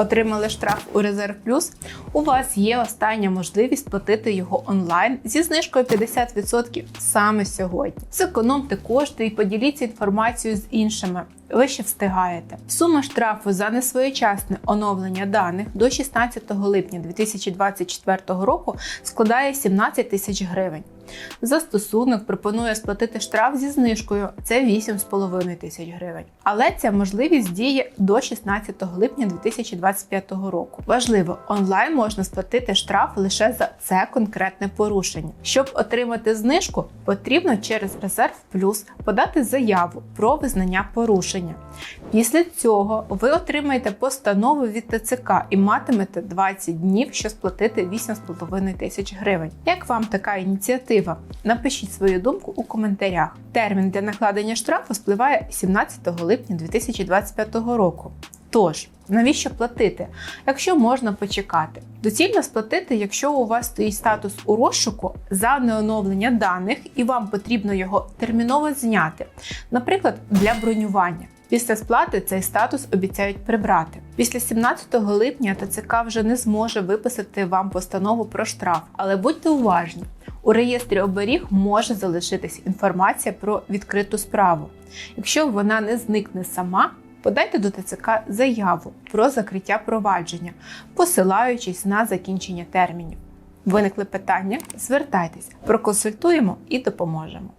Отримали штраф у Резерв Плюс? У вас є остання можливість платити його онлайн зі знижкою 50% саме сьогодні. Зекономте кошти і поділіться інформацією з іншими. Ви ще встигаєте. Сума штрафу за несвоєчасне оновлення даних до 16 липня 2024 року складає 17 тисяч гривень. Застосунок пропонує сплатити штраф зі знижкою це 8,5 тисяч гривень. Але ця можливість діє до 16 липня 2025 року. Важливо, онлайн можна сплатити штраф лише за це конкретне порушення. Щоб отримати знижку, потрібно через Резерв Плюс подати заяву про визнання порушення. Після цього ви отримаєте постанову від ТЦК і матимете 20 днів, щоб сплатити 8,5 тисяч гривень. Як вам така ініціатива? Напишіть свою думку у коментарях. Термін для накладення штрафу спливає 17 липня 2025 року. Тож, навіщо платити, якщо можна почекати? Доцільно сплатити, якщо у вас стоїть статус у розшуку за неоновлення даних і вам потрібно його терміново зняти, наприклад, для бронювання. Після сплати цей статус обіцяють прибрати. Після 17 липня ТЦК вже не зможе виписати вам постанову про штраф, але будьте уважні. У реєстрі оберіг може залишитись інформація про відкриту справу. Якщо вона не зникне сама, подайте до ТЦК заяву про закриття провадження, посилаючись на закінчення термінів. Виникли питання? Звертайтесь, проконсультуємо і допоможемо.